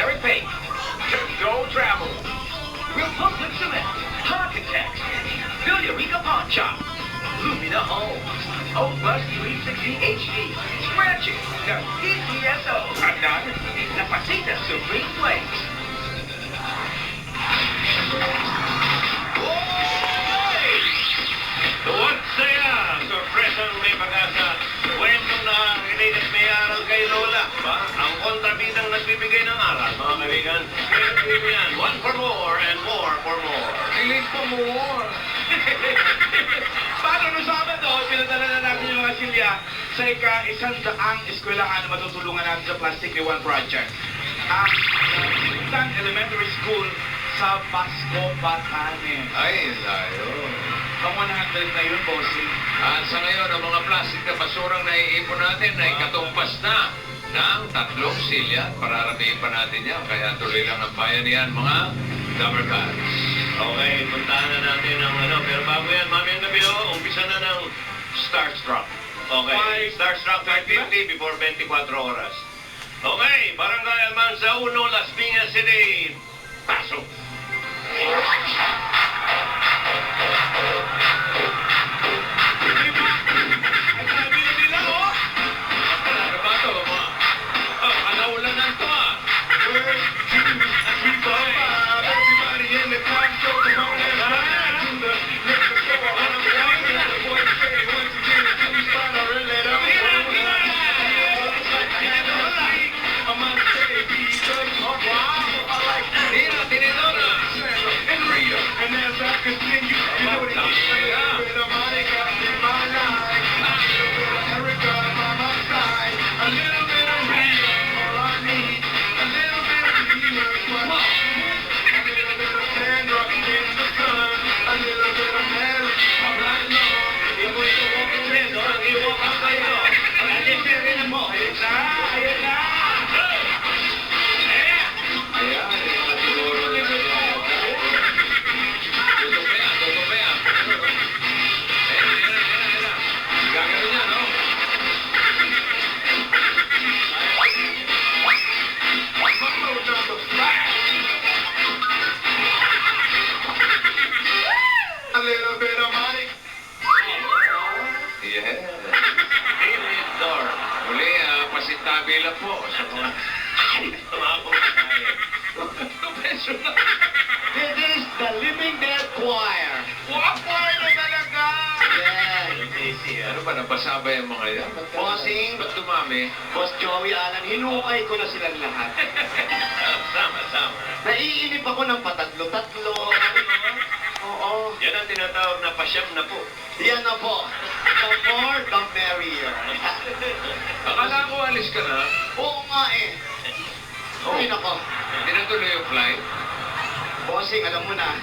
Military Paint. Go Travel. Republic Cement. Architects. Villarica Pawn Shop. Lumina Homes. O Plus 360 HD. Scratching. The PTSO. At none, La Pasita Supreme Flakes. Yan, one for more and more for more. Kilig pa more. Paano no Sabado, pinadala na natin yung mga silya sa ika isang daang eskwelahan na matutulungan natin sa Plastic One Project. Ang San Elementary School sa Basco, Batanes. Ay, layo. Pang 100 na yun, bossing. At sa ngayon, ang mga plastic na basurang naiipon natin ay katumpas na ng tatlong silya. Pararating pa natin yan. Kaya tuloy lang ang bayanihan, mga Dumber Cats. Okay, puntahan na natin ang ano. Pero bago yan, mamayang gabi o, umpisa na ng Starstruck. Okay. Starstruck 550 before 24 oras. Okay, Barangay Almanza 1, Las Piñas City. This is the Living Dead Choir. Choir na talaga! Yeah. Easy, Ano ba, nabasa ba yung mga yan? Ba't- Bossing. Ba't dumami? Boss Joey Alan, hinukay ko na silang lahat. Sama, sama. Naiinip ako ng patatlo-tatlo. Oo. Yan ang tinatawag na pasyam na po. Yan na po. The more, the merrier. Akala ko alis ka na. Oo nga eh. Ay, nako. Tinutuloy yung flight. Bossing, alam mo na,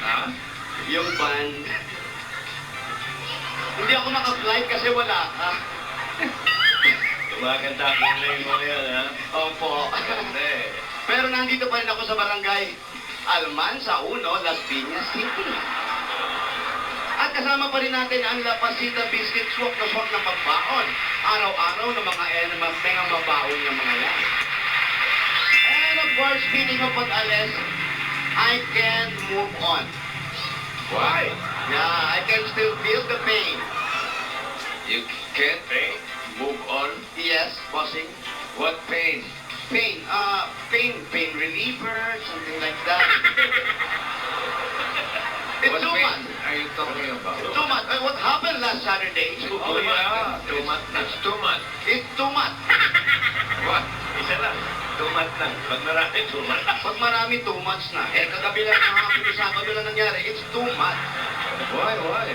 Ha? yung band. Hindi ako naka-flight kasi wala ka. Tumakanta kulay mo yan, ha? Opo. Hindi. Pero nandito pa rin ako sa barangay Almansa 1, Las Piñas City. At kasama pa rin natin ang La Pasita Biscuit Swak na swak ng pagbaon. Araw-araw ng mga eh, mga, mga mabaon ng mga yan. And of course, speaking of pag-alis, I can't move on. Why? Yeah, I can still feel the pain. You can't Okay? move on? Yes, bossing. What pain? Pain, uh, pain, pain reliever, something like that. It's What too pain much. are you talking about? Too much. What happened last Saturday? Oh, yeah. Too much. It's too much. It's too much. What? Isa lang. Tumat lang. Pag marami, tumat. Pag marami, too much na. Eh, kagabi lang kahapon sa lang nangyari. It's too much. Why? Why?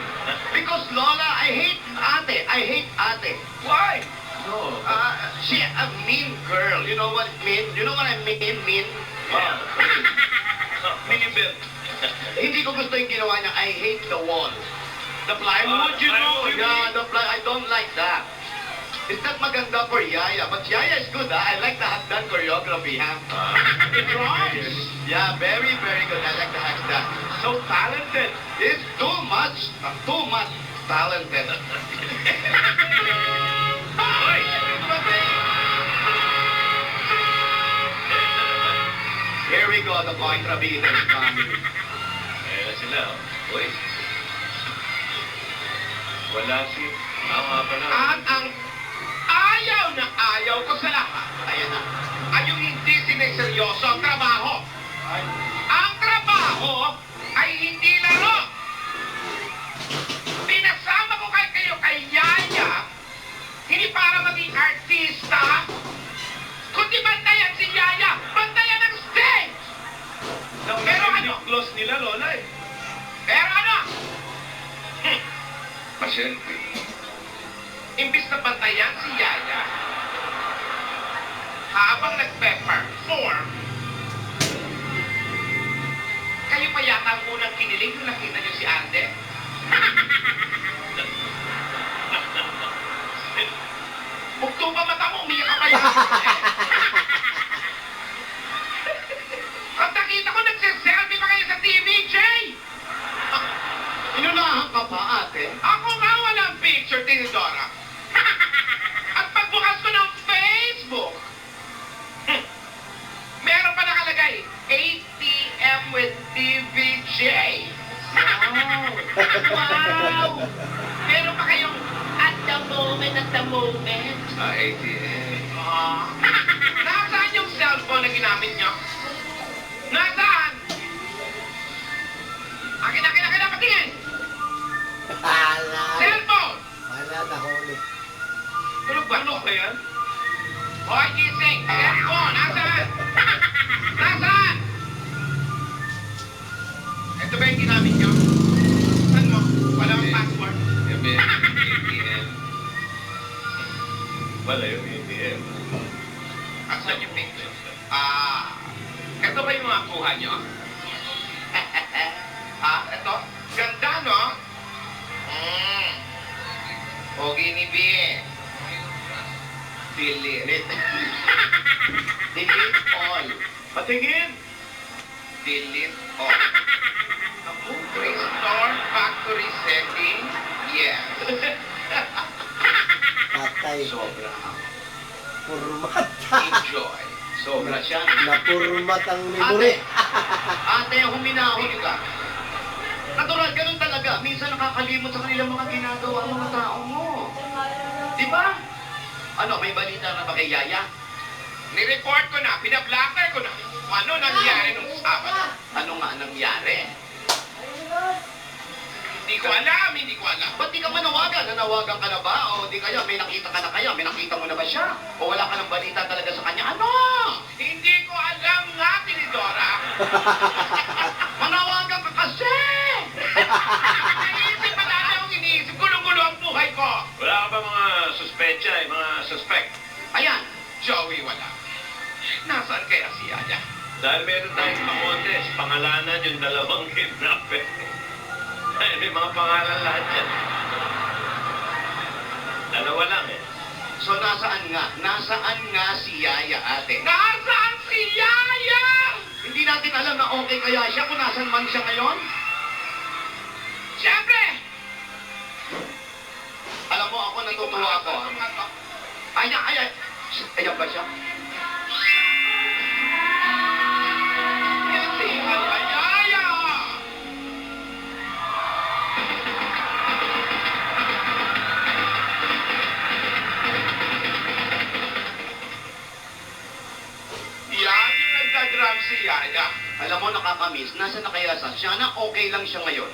Because Lola, I hate ate. I hate ate. Why? No. Uh, she a mean girl. You know what mean? You know what I mean? Mean? Yeah. Minibit. Hindi ko gusto yung ginawa niya. I hate the wall. The plywood, Ah, you know? plywood, Yeah, the ply. I don't like that. It's not maganda for Yaya, but Yaya is good, ha? I like the Hakdan choreography, ha? It rhymes. Yeah, very, very good. I like the Hakdan. So talented. It's too much, uh, too much talented. Hoy! my God, the Contravitas family. Ayan sila. oh. Uy. Wala si... Ah, nga pala. At ang na ayaw ko sa lahat Ayan na. ay yung hindi sineseryoso ang trabaho. Ang trabaho ay hindi laro. Pinasama ko kay kayo kay Yaya, hindi para maging artista, kundi bantayan si Yaya, bantayan ang stage. Pero ano? Close nila, Lola eh. Pero ano? Pasyente. Imbis na bantayan si Yaya, habang nagpe-perform, kayo pa yata ang unang kinilig nung nakita niyo si Ande? Bugto pa mata mo, umiyak ka pa yun. At nakita ko nagsiselfie pa kayo sa TV, Jay! Inunahan ka pa, ate? Ako nga walang picture, Tinidora. ATM. Ah. Nasaan yung cellphone na ginamit niyo? Nasaan? Akin, akin, akin, akin, patingin! Wala. Cellphone! Wala na huli. Tulog ba? Tulog ba yan? Hoy, gising! Cellphone! Nasaan? Nasaan? Ito ba yung ginamit niyo? Wala yung ATM. At saan yung picture? Ah, ito ba yung mga kuha niyo? ah, ito? Ganda, no? Mm. Pogi ni B. Delete. Delete all. Patingin! Delete all. Restore factory setting. Yes. Patay. Sobra. Purmat. Enjoy. Sobra siya. Napurmat ang Ate, memory. ate, huminahon ka. Natural, ganun talaga. Minsan nakakalimot sa kanilang mga ginagawa ang mga tao mo. Di ba? Ano, may balita na ba kay Yaya? Ni-report ko na, pinablocker ko na. Ano nangyari nung Sabado. Ano nga nangyari? Hindi ko alam, hindi ko alam. Ba't di ka manawagan? Nanawagan ka na ba? O di kaya, may nakita ka na kaya? May nakita mo na ba siya? O wala ka ng balita talaga sa kanya? Ano? Hindi ko alam nga, Tinidora. Manawagan ka kasi! Naisip pa dati akong iniisip. Gulo-gulo ang buhay ko. Wala ka ba mga suspecha, eh, mga suspect? Ayan, Joey, wala. Nasaan kaya si Yaya? Dahil meron tayong pamontes, pangalanan yung dalawang kidnapper. Ay, may mga pangalan lahat yan. Dalawa lang eh. so nasaan nga? Nasaan nga si Yaya ate? Nasaan si Yaya? Hindi natin alam na okay kaya siya kung nasan man siya ngayon. Siyempre! Alam mo, ako natutuwa ako. Ay, ay, ay. Ayan ba siya? Nagdadrum si Yaya. Alam mo, nakakamiss. Nasa na kaya sa siya na okay lang siya ngayon.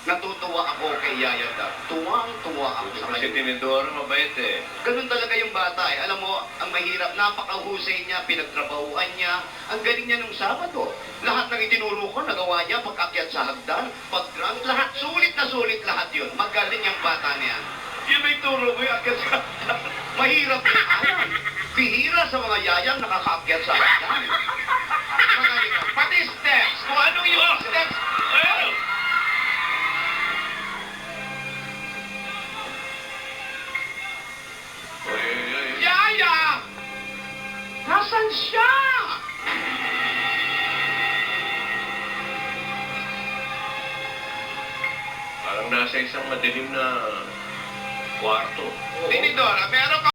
Natutuwa ako kay Yaya Dab. Tuwang-tuwa ako sa Kasi kanya. Tinidoro mabait eh. Ganun talaga yung bata eh. Alam mo, ang mahirap, napakahusay niya, pinagtrabahuan niya. Ang galing niya nung Sabado. Lahat ng itinuro ko, nagawa niya, pag-akyat sa hagdan, pag-drunk, lahat, sulit na sulit lahat yun. Magaling yung bata niya. Yun may turo mo yung agad sa... Mahirap yung alam. Bihira sa mga yayang nakakaakyat sa hagdan. Pati steps. Kung anong yung steps. Ayun! Oy, oy, oy. Yaya! Nasaan siya? Parang nasa isang madilim na kwarto. Tinidora, meron ka